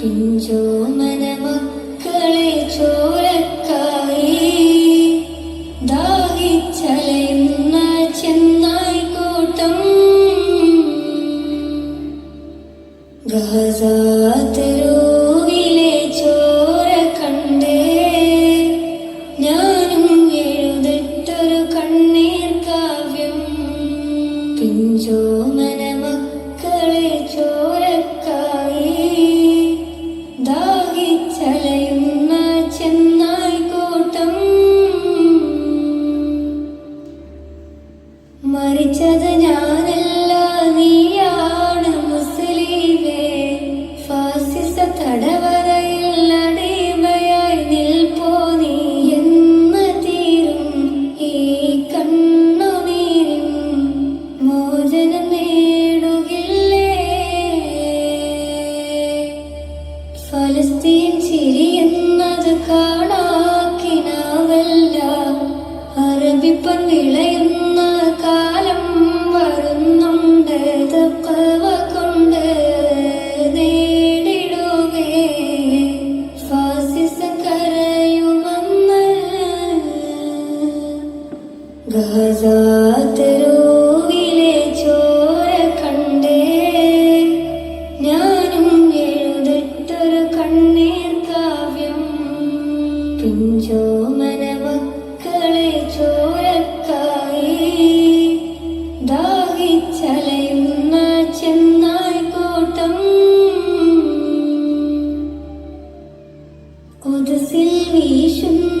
tình chúa mê മരിച്ചത് ഞാനല്ല നീയാണ് മുസ്ലിമേ. ഫാസിസ തടവറയിൽ അടിമയായി നിൽപ്പോ നീ എന്ന് തീരും. ഈ കണ്ണുനീരും മോചനം നേടുകില്ലേ? ഫലസ്തീൻ ചിരിയെന്നത് കാണാക്കിനാവല്ല. അറബിപ്പൻ വിളയുന്ന സഹജാതരൂവിലെ ചോര കണ്ടേ. ഞാനും എഴുതിട്ടൊരു കണ്ണീർ കാവ്യം. പിഞ്ചോമന മക്കളെ ചോരക്കായി. ദാഹിച്ചലയുന്ന ചെന്നായി കൂട്ടം. കൊതുസിൽ വീശുന്ന